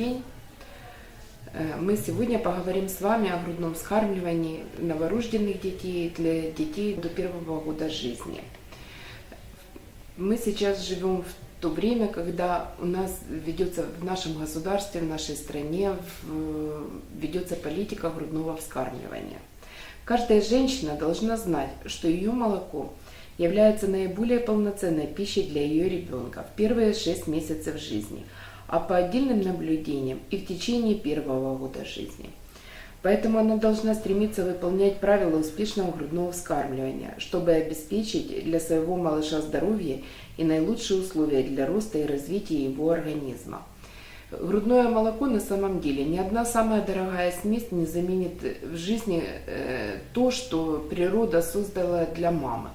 день. Э, Мы сегодня поговорим с вами о грудном вскармливании новорожденных детей для детей до первого года жизни. Мы сейчас живем в то время, когда у нас ведется в нашем государстве, в нашей стране ведется политика грудного вскармливания. Каждая женщина должна знать, что ее молоко является наиболее полноценной пищей для ее ребенка в первые 6 месяцев жизни, а по отдельным наблюдениям и в течение первого года жизни. Поэтому она должна стремиться выполнять правила успешного грудного вскармливания, чтобы обеспечить для своего малыша здоровье и наилучшие условия для роста и развития его организма. Грудное молоко на самом деле ни одна самая дорогая смесь не заменит в жизни э, то, что природа создала для мамы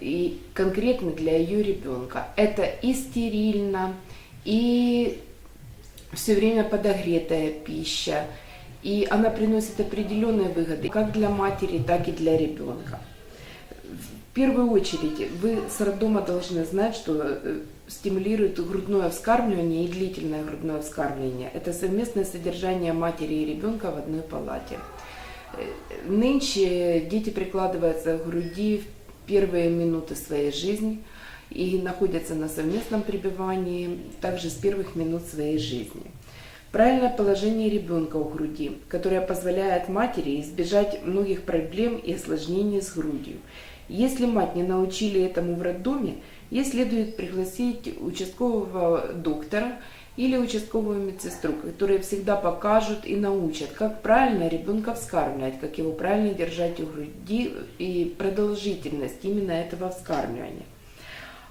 и конкретно для ее ребенка. Это и стерильно, и все время подогретая пища, и она приносит определенные выгоды как для матери, так и для ребенка. В первую очередь вы с роддома должны знать, что э, стимулирует грудное вскармливание и длительное грудное вскармливание. Это совместное содержание матери и ребенка в одной палате. Э, Нынче дети прикладываются к груди в первые минуты своей жизни и находятся на совместном пребывании также с первых минут своей жизни. Правильное положение ребенка у груди, которое позволяет матери избежать многих проблем и осложнений с грудью. Если мать не научили этому в роддоме, ей следует пригласить участкового доктора или участковую медсестру, которые всегда покажут и научат, как правильно ребенка вскармливать, как его правильно держать у груди и продолжительность именно этого вскармливания.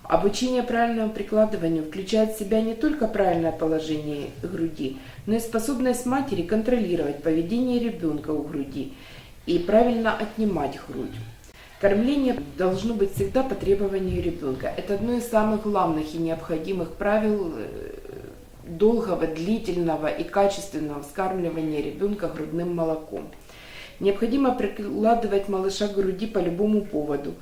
Обучение правильному прикладыванию включает в себя не только правильное положение груди, но и способность матери контролировать поведение ребенка у груди и правильно отнимать грудь. Кормление должно быть всегда по требованию ребенка. Это одно из самых главных и необходимых правил э, долгого, длительного и качественного вскармливания ребенка грудным молоком. Необходимо прикладывать малыша к груди по любому поводу,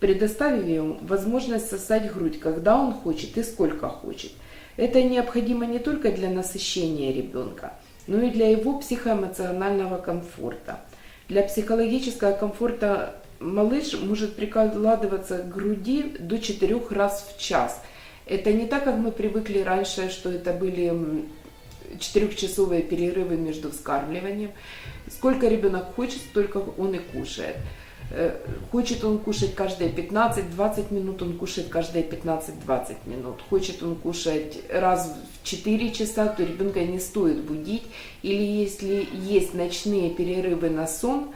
предоставив ему возможность сосать грудь, когда он хочет и сколько хочет. Это необходимо не только для насыщения ребенка, но и для его психоэмоционального комфорта. Для психологического комфорта малыш может прикладываться к груди до 4 раз в час. Это не так, как мы привыкли раньше, что это были четырехчасовые перерывы между вскармливанием. Сколько ребенок хочет, столько он и кушает. Э, Хочет он кушать каждые 15-20 минут, он кушает каждые 15-20 минут. Хочет он кушать раз в 4 часа, то ребенка не стоит будить. Или если есть ночные перерывы на сон,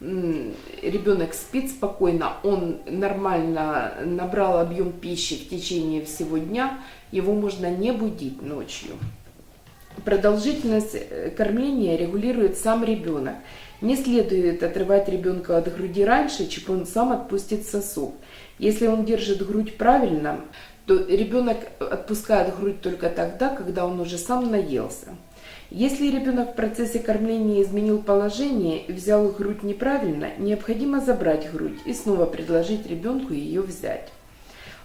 ребенок спит спокойно, он нормально набрал объем пищи в течение всего дня, его можно не будить ночью. Продолжительность э, кормления регулирует сам ребенок. Не следует отрывать ребенка от груди раньше, чем он сам отпустит сосок. Если он держит грудь правильно, то ребенок отпускает грудь только тогда, когда он уже сам наелся. Если ребенок в процессе кормления изменил положение и взял грудь неправильно, необходимо забрать грудь и снова предложить ребенку ее взять.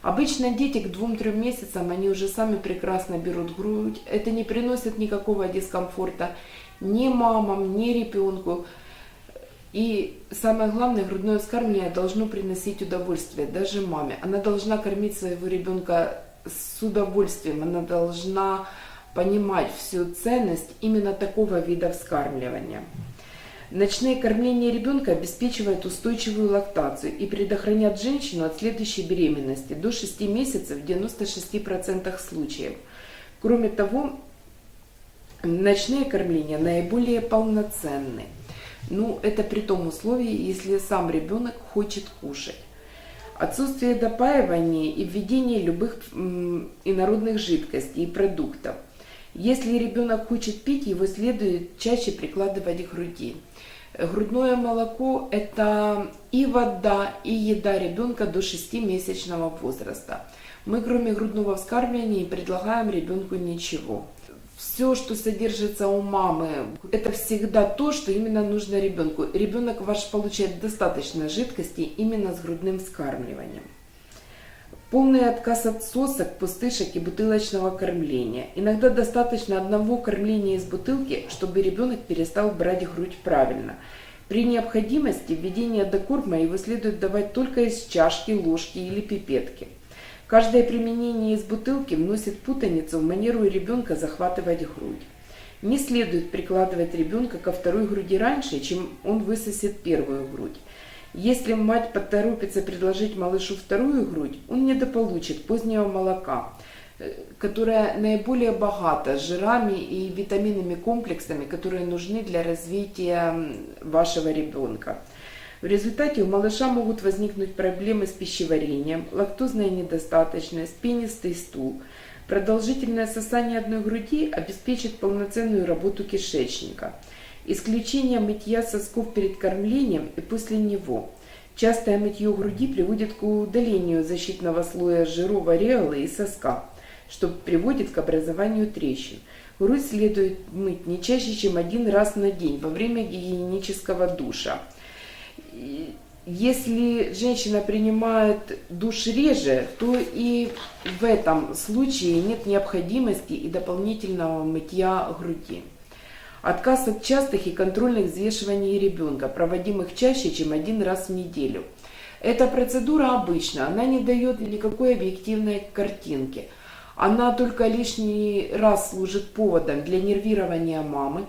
Обычно дети к 2-3 месяцам, они уже сами прекрасно берут грудь. Это не приносит никакого дискомфорта ни мамам, ни ребенку. И самое главное, грудное вскармливание должно приносить удовольствие даже маме. Она должна кормить своего ребенка с удовольствием, она должна понимать всю ценность именно такого вида вскармливания. Ночные кормления ребенка обеспечивают устойчивую лактацию и предохранят женщину от следующей беременности до 6 месяцев в 96% случаев. Кроме того, ночные кормления наиболее полноценны. Ну, это при том условии, если сам ребенок хочет кушать. Отсутствие допаивания и введение любых инородных жидкостей и продуктов. Если ребенок хочет пить, его следует чаще прикладывать к груди. Грудное молоко – это и вода, и еда ребенка до 6-месячного возраста. Мы, кроме грудного вскармливания, не предлагаем ребенку ничего. Все, что содержится у мамы, это всегда то, что именно нужно ребенку. Ребенок ваш получает достаточно жидкости именно с грудным вскармливанием. Полный отказ от сосок, пустышек и бутылочного кормления. Иногда достаточно одного кормления из бутылки, чтобы ребенок перестал брать грудь правильно. При необходимости введения докорма его следует давать только из чашки, ложки или пипетки. Каждое применение из бутылки вносит путаницу в манеру ребенка захватывать грудь. Не следует прикладывать ребенка ко второй груди раньше, чем он высосет первую грудь. Если мать поторопится предложить малышу вторую грудь, он недополучит позднего молока, э, которое наиболее богато жирами и витаминными комплексами, которые нужны для развития вашего ребенка. В результате у малыша могут возникнуть проблемы с пищеварением, лактозная недостаточность, пенистый стул. Продолжительное сосание одной груди обеспечит полноценную работу кишечника – Исключение мытья сосков перед кормлением и после него. Частое мытье груди приводит к удалению защитного слоя жиров ареолы и соска, что приводит к образованию трещин. Грудь следует мыть не чаще, чем один раз на день во время гигиенического душа. Если женщина принимает душ реже, то и в этом случае нет необходимости и дополнительного мытья груди. Отказ от частых и контрольных взвешиваний ребенка, проводимых чаще, чем один раз в неделю. Эта процедура обычна, она не дает никакой объективной картинки. Она только лишний раз служит поводом для нервирования мамы.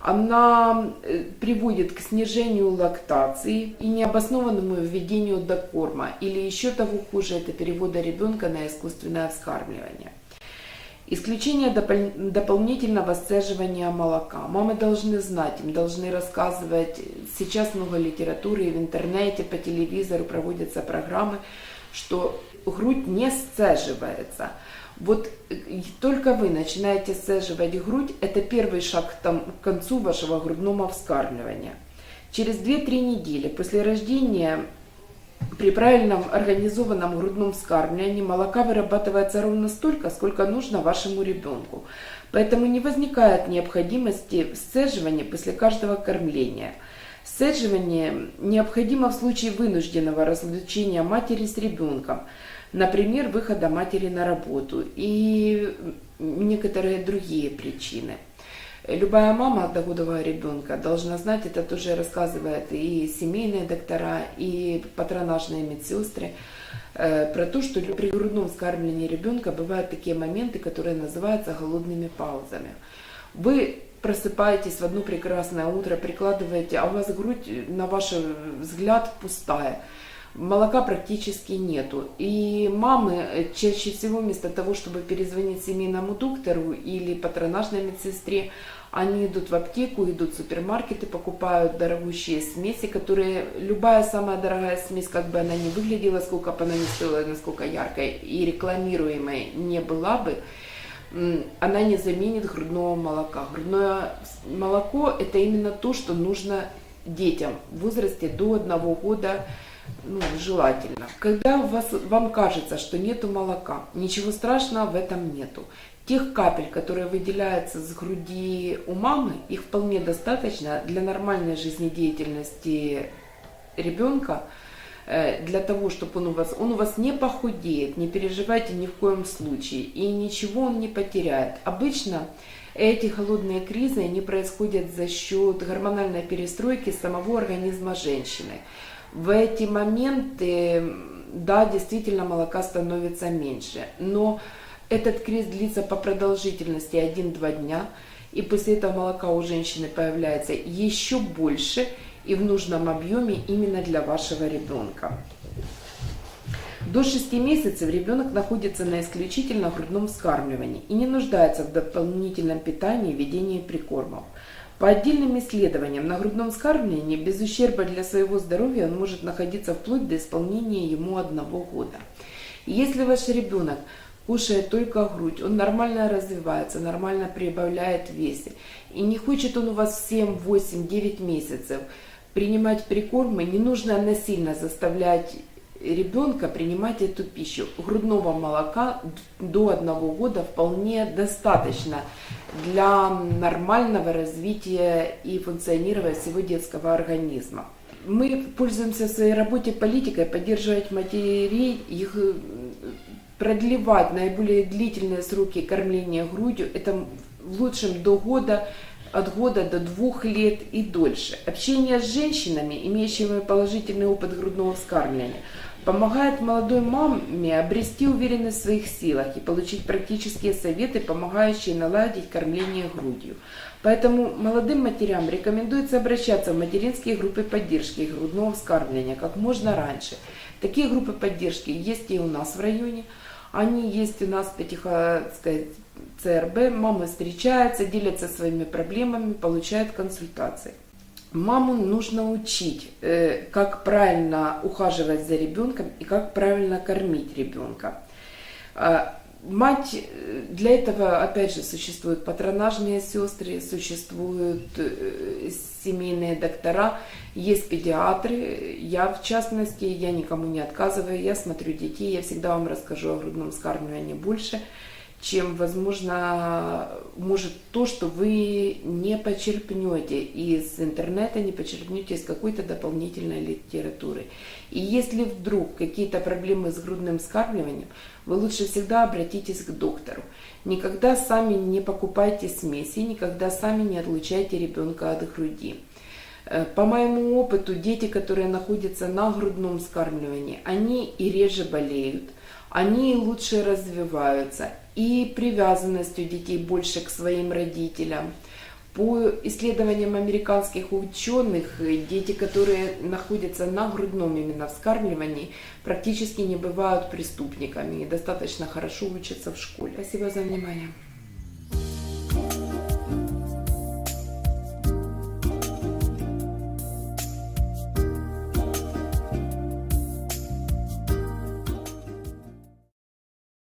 Она э, приводит к снижению лактации и необоснованному введению докорма. Или еще того хуже, это перевода ребенка на искусственное вскармливание. Исключение допол- дополнительного сцеживания молока. Мамы должны знать, им должны рассказывать. Сейчас много литературы и в интернете, по телевизору проводятся программы, что грудь не сцеживается. Вот э, только вы начинаете сцеживать грудь, это первый шаг к, там, к концу вашего грудного вскармливания. Через 2-3 недели после рождения при правильном организованном грудном вскармливании молока вырабатывается ровно столько, сколько нужно вашему ребенку. Поэтому не возникает необходимости сцеживания после каждого кормления. Сцеживание необходимо в случае вынужденного разлучения матери с ребенком, например, выхода матери на работу и некоторые другие причины – Любая мама одногодового ребенка должна знать, это тоже рассказывают и семейные доктора, и патронажные медсестры, э, про то, что при грудном вскармливании ребенка бывают такие моменты, которые называются голодными паузами. Вы просыпаетесь в одно прекрасное утро, прикладываете, а у вас грудь, на ваш взгляд, пустая молока практически нету. И мамы э, чаще всего вместо того, чтобы перезвонить семейному доктору или патронажной медсестре, они идут в аптеку, идут в супермаркеты, покупают дорогущие смеси, которые любая самая дорогая смесь, как бы она ни выглядела, сколько бы она ни стоила, насколько яркая и рекламируемая не была бы, она не заменит грудного молока. Грудное молоко это именно то, что нужно детям в возрасте до одного года ну, желательно. Когда у вас, вам кажется, что нету молока, ничего страшного в этом нету. Тех капель, которые выделяются с груди у мамы, их вполне достаточно для нормальной жизнедеятельности ребенка, э, для того, чтобы он у вас, он у вас не похудеет, не переживайте ни в коем случае, и ничего он не потеряет. Обычно эти холодные кризы, они происходят за счет гормональной перестройки самого организма женщины в эти моменты, да, действительно молока становится меньше. Но этот криз длится по продолжительности 1-2 дня, и после этого молока у женщины появляется еще больше и в нужном объеме именно для вашего ребенка. До 6 месяцев ребенок находится на исключительно грудном вскармливании и не нуждается в дополнительном питании и ведении прикормов. По отдельным исследованиям, на грудном вскармливании без ущерба для своего здоровья он может находиться вплоть до исполнения ему одного года. если ваш ребенок кушает только грудь, он нормально развивается, нормально прибавляет в весе, и не хочет он у вас 7, 8, 9 месяцев принимать прикормы, не нужно насильно заставлять ребенка принимать эту пищу. Грудного молока до одного года вполне достаточно для нормального развития и функционирования всего детского организма. Мы пользуемся в своей работе политикой поддерживать матерей, их продлевать наиболее длительные сроки кормления грудью, это в лучшем до года, от года до двух лет и дольше. Общение с женщинами, имеющими положительный опыт грудного вскармливания, помогает молодой маме обрести уверенность в своих силах и получить практические советы, помогающие наладить кормление грудью. Поэтому молодым матерям рекомендуется обращаться в материнские группы поддержки грудного вскармливания как можно раньше. Такие группы поддержки есть и у нас в районе. Они есть у нас в Пятихатской ЦРБ. Мамы встречаются, делятся своими проблемами, получают консультации. Маму нужно учить, э, как правильно ухаживать за ребенком и как правильно кормить ребенка. А, Мать, э, для этого, опять же, существуют патронажные сестры, существуют э, семейные доктора, есть педиатры. Я, в частности, я никому не отказываю, я смотрю детей, я всегда вам расскажу о грудном вскармливании больше, чем, возможно, может то, что вы не почерпнете из интернета, не почерпнете из какой-то дополнительной литературы. И если вдруг какие-то проблемы с грудным вскармливанием, вы лучше всегда обратитесь к доктору. Никогда сами не покупайте смеси, никогда сами не отлучайте ребенка от груди. Э, По моему опыту, дети, которые находятся на грудном вскармливании, они и реже болеют, они и лучше развиваются, и привязанность у детей больше к своим родителям. По исследованиям американских ученых, дети, которые находятся на грудном именно вскармливании, практически не бывают преступниками и достаточно хорошо учатся в школе. Спасибо за внимание.